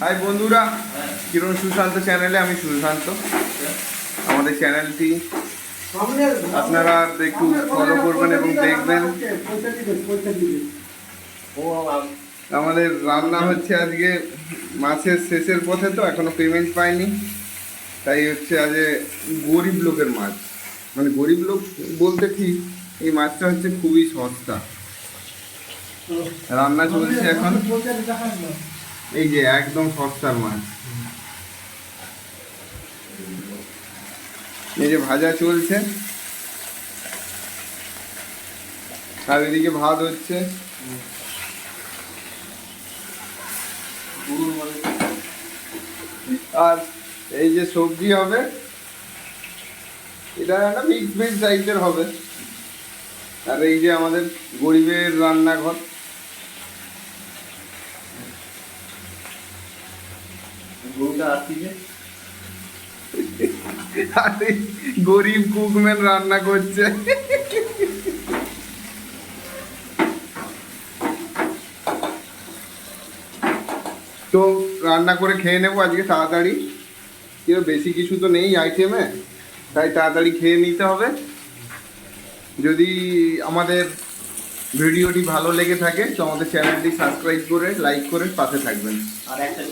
High বন্ধুরা, কিরণ সুশান্ত চ্যানেলে আমি সুশান্ত। আমাদের চ্যানেলটি আপনারা একটু ফলো করবেন এবং দেখবেন। আমাদের রান্না হচ্ছে আজকে মাছের শেষের পথে তো, এখনও পেমেন্ট পাইনি। তাই হচ্ছে আজ গরিব লোকের মাছ। মানে গরিব লোক বলতে ঠিক এই মাছটা হচ্ছে খুবই সস্তা। রান্না চলছে এখন। এই যে একদম সস্তার মাছ। এই যে ভাজা চলছে। আর এদিকে ভাত হচ্ছে। আর এই যে সবজি হবে, এটা একটা মিক্স ভেজ টাইপের হবে। আর এই যে আমাদের গরিবের রান্নাঘর। গরুটা আসছে আরে গরিব কুকম্যান রান্না করছে। তো রান্না করে খেয়ে নেব আজকে তাড়াতাড়ি। কেউ বেশি কিছু তো নেই আইটেমে তাই তাড়াতাড়ি খেয়ে নিতে হবে। যদি আমাদের ভিডিওটি ভালো লেগে থাকে তো আমাদের চ্যানেলটি সাবস্ক্রাইব করে লাইক করে পাশে থাকবেন। আর একটা